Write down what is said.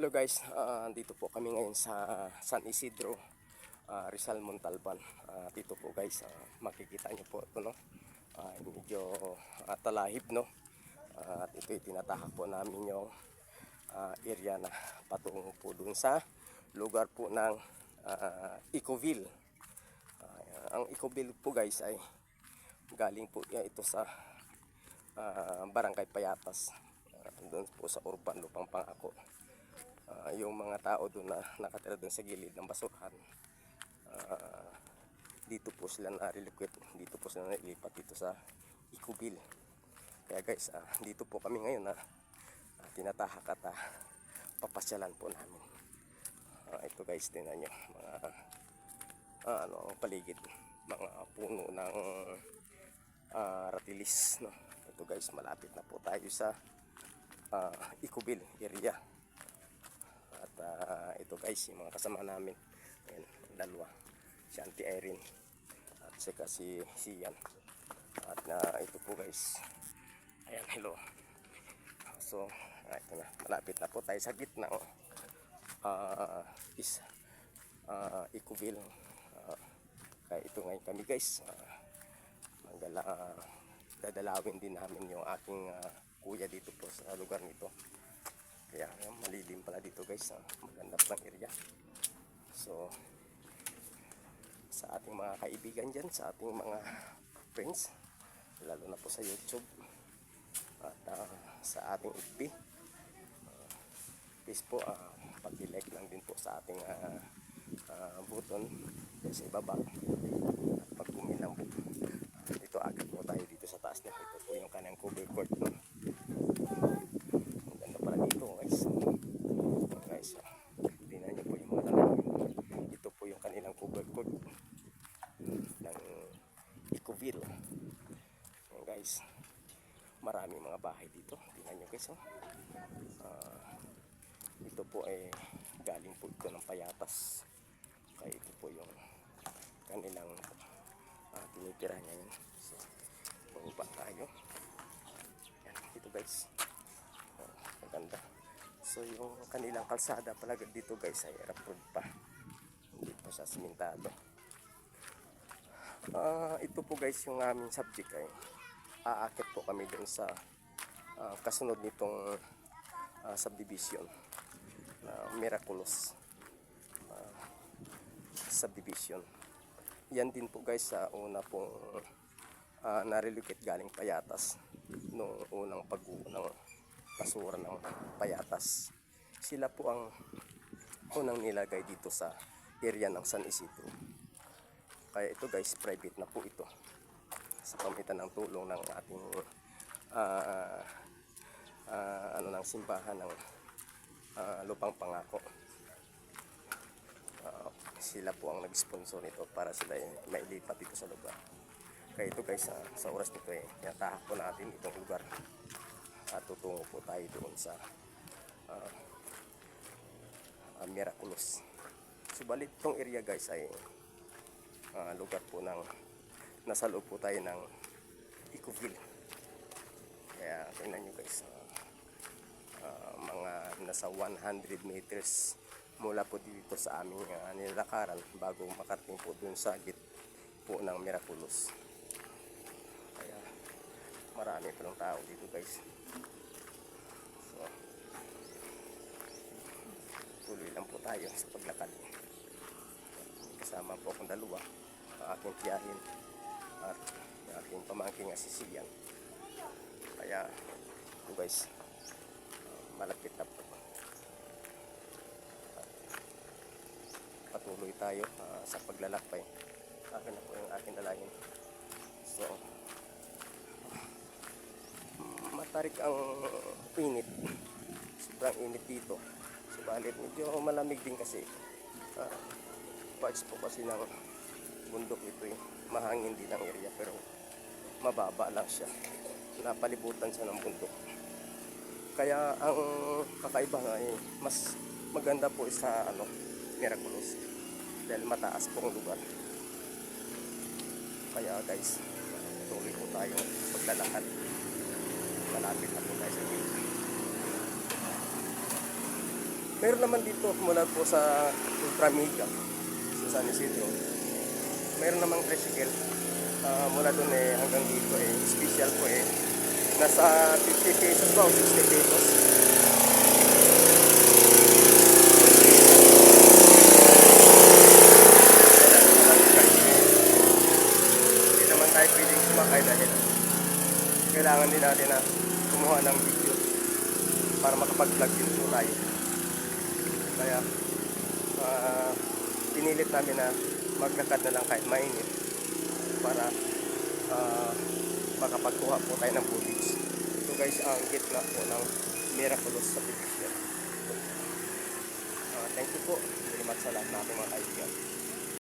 Hello guys, Ah, dito po kami ngayon sa San Isidro, ah, Rizal Montalban. Ah, dito po guys, ah, makikita nyo po ito no. Ah, medyo ah, talahib no. Ah, at ito tinatahak po namin yung ah, area na patungo po dun sa lugar po ng ah, Ecoville. Ah, ang Ecoville po guys ay galing po yan ito sa ah, Barangay Payatas. Ah, doon po sa urban lupang pangako ah, yung mga tao doon na nakatira doon sa gilid ng basurahan ah, dito po sila na-relocate dito po sila nailipat dito sa Ikubil. Kaya guys ah, dito po kami ngayon na ah, tinatahak at ah, papasyalan po namin. Ah, ito guys tingnan nyo mga ah, ano paligid mga puno ng ah, ratilis no? Ito guys malapit na po tayo sa ah, Ikubil area ah, ito guys, yung mga kasama namin. Ayan, dalawa. Si Auntie Irene. At saka si Sian. At na ito po guys. Ayan, hello. So, ah, ito na. Malapit na po tayo sa gitna. Oh. Ah, is uh, Ecoville. Ah, kaya ito ngayon kami guys. Ah, magdala, ah, dadalawin din namin yung aking ah, kuya dito po sa lugar nito. Kaya ayan, malilim pala dito guys. ah. maganda pang area. So, sa ating mga kaibigan dyan, sa ating mga friends, lalo na po sa YouTube, at ah, sa ating FB, ah, please po, uh, pag-like lang din po sa ating ah, ah, button sa ibaba. At pag-comment lang po. Dito agad po tayo dito sa taas na ito po yung kanyang cover court. No? Ang ganda pala dito guys. Ayan, guys, ah. tingnan niyo po yung mga tanawin. Ito po yung kanilang cover court ng Ecoville. Ayan guys. Maraming mga bahay dito. Tingnan niyo guys. Oh. Ah, ito po ay galing po ito ng payatas. Kaya ito po yung kanilang uh, tinitira ngayon. So, bumaba tayo. Yan, ito guys. Oh, maganda. So yung kanilang kalsada pala dito guys ay road pa. Hindi pa siya simentado. Ah, ito po guys yung aming subject ay aakit po kami dun sa ah, kasunod nitong ah, subdivision na Miraculous ah, subdivision. Yan din po guys sa una pong uh, narelocate galing Payatas noong unang pag-uo ng basura ng Payatas. Sila po ang unang nilagay dito sa area ng San Isidro. Kaya ito guys, private na po ito sa pamitan ng tulong ng ating ah, ah, ano ng simbahan ng ah, lupang pangako. Ah, sila po ang nag-sponsor nito para sila mailipat dito sa lugar. Kaya ito guys, ah, sa oras nito eh, tinatahak po natin itong lugar. At tutungo po tayo doon sa ah, ah, Miraculous. Subalit itong area guys ay ah, lugar po ng nasa loob po tayo ng Ecoville. Kaya tingnan nyo guys, ah, ah, mga nasa 100 meters mula po dito sa aming uh, nilakaran bago makarating po dun sa git po ng Miraculous. Kaya marami pa ng tao dito guys. So, tuloy lang po tayo sa paglakad. Kasama po akong dalawa, ang aking tiyahin at aking pamangking asisiyan. Kaya ito guys, uh, malapit na po. patuloy tayo ah, sa paglalakbay. Akin na po yung aking dalahin. So, matarik ang init. Sobrang init dito. Subalit medyo malamig din kasi. Ah, parts po kasi ng bundok ito eh. Mahangin din ang area pero mababa lang siya. Napalibutan siya ng bundok. Kaya ang kakaiba nga eh, mas maganda po sa ano, Miraculous dahil mataas po ang lugar. Kaya guys, tuloy po tayo paglalakad. Malapit na po tayo sa gate. Meron naman dito mula po sa Ultramiga, sa San Isidro. Meron namang tricycle. Ah, mula doon eh hanggang dito eh special po eh. Nasa 50 pesos ba o 60 pesos? Hindi naman tayo pwedeng sumakay dahil kailangan din natin na kumuha ng video para makapag-vlog din po tayo. Kaya ah, pinilit namin na maglakad na lang kahit mainit para ah, makapagkuha po tayo ng footage. Ito guys ang gitna po ng Miraculous sa Pilipinas. Ah, thank you po very much sa lahat ng ating mga kaibigan.